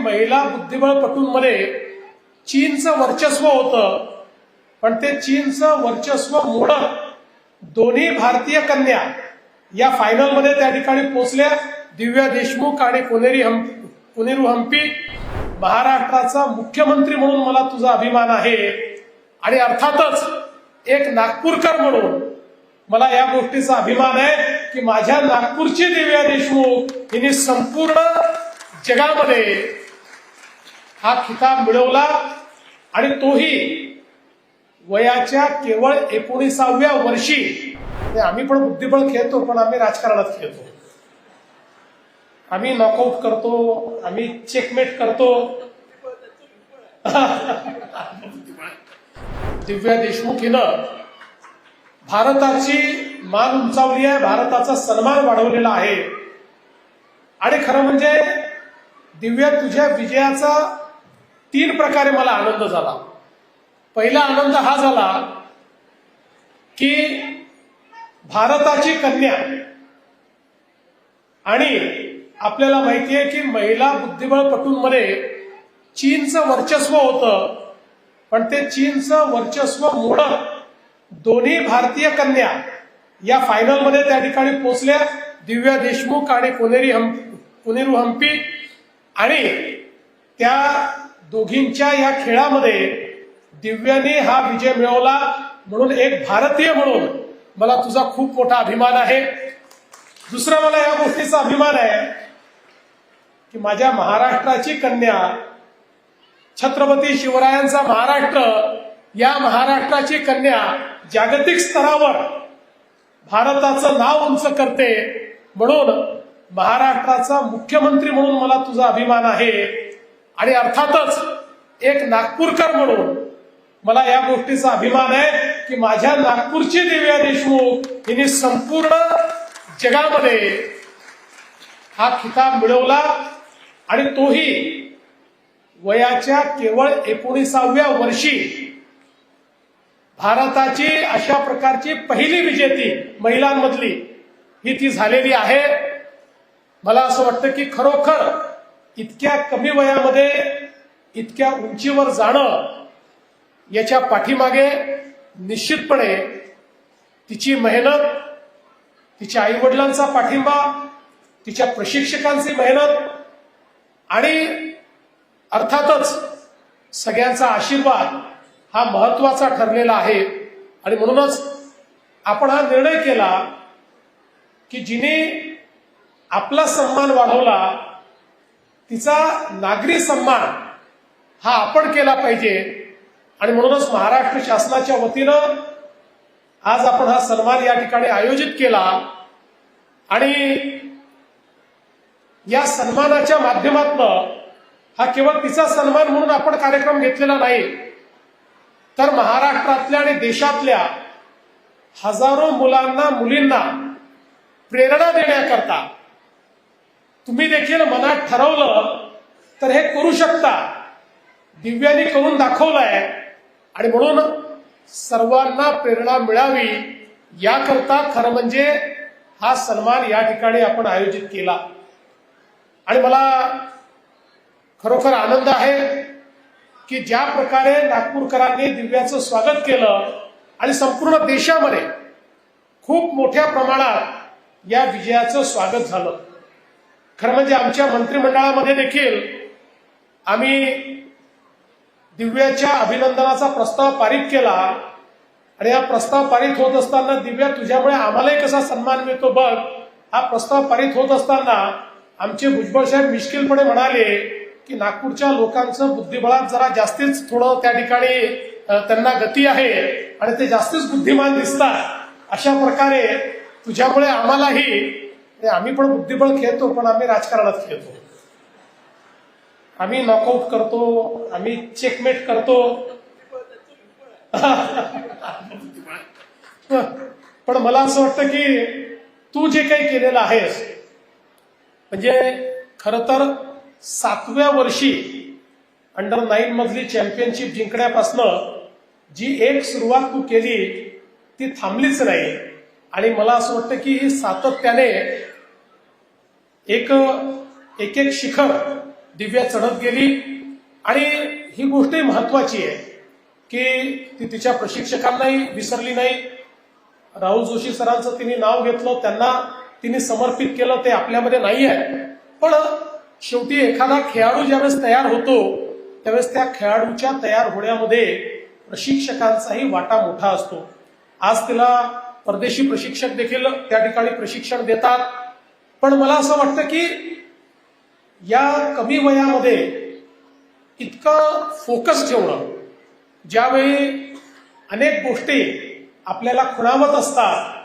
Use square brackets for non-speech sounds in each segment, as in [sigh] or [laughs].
महिला बुद्धिबळपटूंमध्ये चीनचं वर्चस्व होतं. पण ते चीनचं वर्चस्व मोडत दोन्ही भारतीय कन्या या फायनलमध्ये त्या ठिकाणी पोहोचल्या दिव्या देशमुख आणि पुनेरी हं पुनेरू हंपी. महाराष्ट्राचा मुख्यमंत्री म्हणून मला तुझा अभिमान आहे. आणि अर्थातच एक नागपूरकर म्हणून मला या गोष्टीचा अभिमान आहे की माझ्या नागपूरची दिव्या देशमुख हिने संपूर्ण जगामध्ये हा खिताब मिळवला आणि तोही वयाच्या केवळ एकोणीसाव्या वर्षी. आम्ही पण बुद्धिबळ खेळतो पण आम्ही राजकारणात खेळतो. आम्ही नॉकआउट करतो आम्ही चेकमेट करतो. [laughs] दिव्या देशमुख हिनं भारताची मान उंचावली आहे भारताचा सन्मान वाढवलेला आहे. आणि खरं म्हणजे दिव्या तुझ्या विजयाचा तीन प्रकारे मला आनंद झाला. पहिला आनंद हा झाला की भारताची कन्या आणि आपल्याला माहिती आहे की महिला बुद्धिबळपटूंमध्ये चीनचं वर्चस्व होतं पण ते चीनचं वर्चस्व मोडत दोन्ही भारतीय कन्या या फायनलमध्ये त्या ठिकाणी पोहोचल्या. दिव्या देशमुख आणि पुनेरी हम पुनेरू हम्पी आणि त्या दोघींच्या या खेळामध्ये दिव्याने हा विजय मिळवला. म्हणून एक भारतीय म्हणून मला तुझा खूप मोठा अभिमान आहे. दुसरा मला या गोष्टीचा अभिमान आहे की माझ्या महाराष्ट्राची कन्या छत्रपती शिवरायांचा महाराष्ट्र या महाराष्ट्राची कन्या जागतिक स्तरावर भारताचं नाव उंच करते. म्हणून महाराष्ट्राचा मुख्यमंत्री म्हणून मला तुझा अभिमान आहे. आणि अर्थातच एक नागपूरकर म्हणून मला या गोष्टीचा अभिमान आहे की माझ्या नागपूरची दिव्या देशमुख हिने संपूर्ण जगामध्ये हा खिताब मिळवला आणि तोही वयाच्या केवळ एकोणीसाव्या वर्षी भारताची अशा प्रकारची पहिली विजेती महिलांमधली ही ती झालेली आहे. मला असं वाटतं की खरोखर इतक्या कमी वयामध्ये इतक्या उंचीवर जाणं याच्या पाठीमागे निश्चितपणे तिची मेहनत तिच्या आईवडिलांचा पाठिंबा तिच्या प्रशिक्षकांची मेहनत आणि अर्थातच सगळ्यांचा आशीर्वाद हा महत्त्वाचा ठरलेला आहे. आणि म्हणूनच आपण हा निर्णय केला की जिने आपला सन्मान वाढवला तिचा नागरी सन्मान हा आपण केला पाहिजे. आणि म्हणूनच महाराष्ट्र शासनाच्या वतीनं आज आपण हा सन्मान या ठिकाणी आयोजित केला. आणि या सन्मानाच्या माध्यमातून हा केवळ तिचा सन्मान म्हणून आपण कार्यक्रम घेतलेला नाही तर महाराष्ट्रातल्या आणि देशातल्या हजारो मुलांना मुलींना प्रेरणा देण्याकरता तुम्ही देखील मनात ठरवलं तर हे करू शकता. दिव्यांनी करून दाखवलंय. आणि म्हणून सर्वांना प्रेरणा मिळावी याकरता खरं म्हणजे हा सन्मान या ठिकाणी आपण आयोजित केला. आणि मला खरोखर आनंद आहे की ज्या प्रकारे नागपूरकरांनी दिव्याचं स्वागत केलं आणि संपूर्ण देशामध्ये खूप मोठ्या प्रमाणात या विजयाचं स्वागत झालं. खरं म्हणजे आमच्या मंत्रिमंडळामध्ये देखील आम्ही दिव्याच्या अभिनंदनाचा प्रस्ताव पारित केला. आणि हा प्रस्ताव पारित होत असताना दिव्या तुझ्यामुळे आम्हालाही कसा सन्मान मिळतो बघ. हा प्रस्ताव पारित होत असताना आमचे भुजबळ साहेब मिश्किलपणे म्हणाले की नागपूरच्या लोकांचं बुद्धिबळात जरा जास्तीच थोडं त्या ठिकाणी त्यांना गती आहे आणि ते जास्तीच बुद्धिमान दिसतात. अशा प्रकारे तुझ्यामुळे आम्हालाही आम्ही पण बुद्धिबळ खेळतो पण आम्ही राजकारणात खेळतो. आम्ही नॉकआउट करतो आम्ही चेकमेट करतो. [laughs] पण मला असं वाटतं की तू जे काही केलेलं आहेस म्हणजे खर तर सातव्या वर्षी अंडर नाईन मधली चॅम्पियनशिप जिंकण्यापासनं जी एक सुरुवात तू केली ती थांबलीच नाही. आणि मला असं वाटतं की ही सातत्याने एक एक एक शिखर दिव्या चढत गेली. आणि ही गोष्टही महत्वाची आहे की ती तिच्या प्रशिक्षकांनाही विसरली नाही. राहुल जोशी सरांचं तिने नाव घेतलं त्यांना तिने समर्पित केलं ते आपल्यामध्ये नाही आहे. पण शेवटी एखादा खेळाडू ज्यावेळेस तयार होतो त्यावेळेस त्या खेळाडूच्या तयार होण्यामध्ये प्रशिक्षकांचाही वाटा मोठा असतो. आज तिला परदेशी प्रशिक्षक देखील त्या ठिकाणी प्रशिक्षण देतात. पण मला असं वाटतं की या कमी वयामध्ये इतकं फोकस ठेवणं ज्यावेळी अनेक गोष्टी आपल्याला खुणावत असतात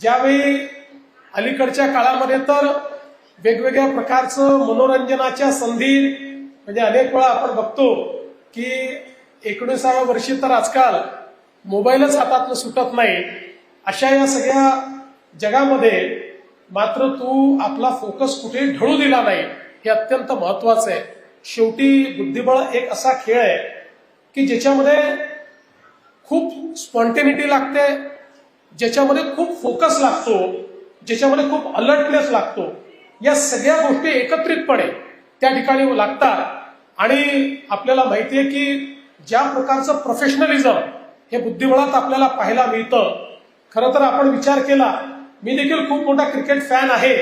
ज्यावेळी अलीकडच्या काळामध्ये तर वेगवेगळ्या प्रकारचं मनोरंजनाच्या संधी म्हणजे अनेक वेळा आपण बघतो की एकोणीसाव्या वर्षी तर आजकाल मोबाईलच हातातनं सुटत नाही. अशा या सगळ्या जगामध्ये मात्र तू आपला फोकस कुठे ढळू दिला नाही. हे अत्यंत महत्वाचं आहे. शेवटी बुद्धिबळ एक असा खेळ आहे की ज्याच्यामध्ये खूप स्पॉन्टेनिटी लागते ज्याच्यामध्ये खूप फोकस लागतो ज्याच्यामध्ये खूप अलर्टनेस लागतो. या सगळ्या गोष्टी एकत्रितपणे त्या ठिकाणी लागतात. आणि आपल्याला माहिती आहे की ज्या प्रकारचं प्रोफेशनलिझम हे बुद्धिबळात आपल्याला पाहायला मिळतं खरं तर आपण विचार केला मी देखील खूप मोठा क्रिकेट फॅन आहे.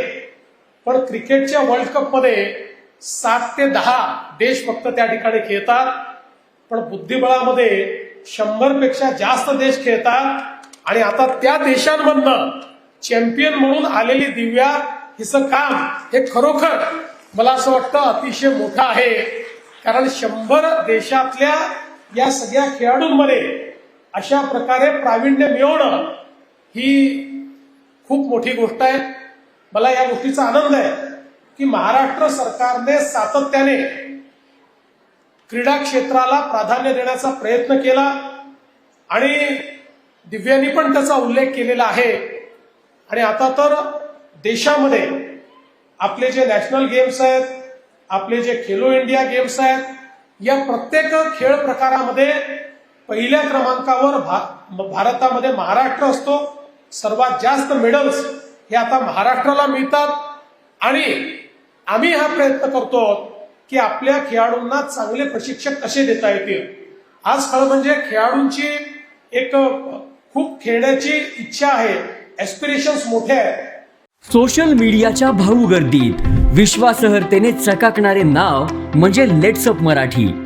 पण क्रिकेटच्या वर्ल्ड कपमध्ये सात ते दहा देश फक्त त्या ठिकाणी खेळतात. पण बुद्धिबळामध्ये शंभरपेक्षा जास्त देश खेळतात. आणि आता त्या देशांमधनं चॅम्पियन म्हणून आलेली दिव्या हिचं काम हे खरोखर मला असं वाटतं अतिशय मोठं आहे. कारण शंभर देशातल्या या सगळ्या खेळाडूंमध्ये अशा प्रकारे प्रावीण्य मिळवणं ही खूप मोठी गोष्ट आहे. मला या गोष्टीचा आनंद आहे की महाराष्ट्र सरकारने सातत्याने क्रीडा क्षेत्राला प्राधान्य देण्याचा प्रयत्न केला आणि दिव्यांनी पण त्याचा उल्लेख केलेला आहे. आणि आता तर देशामध्ये आपले जे नॅशनल गेम्स आहेत आपले जे खेलो इंडिया गेम्स आहेत या प्रत्येक खेळ प्रकारामध्ये पहिल्या क्रमांकावर भा- भारतामध्ये महाराष्ट्र असतो. सर्वात जास्त मेडल्स हे आता महाराष्ट्राला मिळतात. आणि आम्ही हा प्रयत्न करतो की आपल्या खेळाडूंना चांगले प्रशिक्षक कसे देता येतील. आज खरं म्हणजे खेळाडूंची एक खूप खेळण्याची इच्छा आहे. एस्पिरेशन्स मोठे आहेत. सोशल मीडियाच्या भाऊ गर्दीत. विश्वासार्हतेने चकाकणारे नाव म्हणजे लेट्सअप मराठी.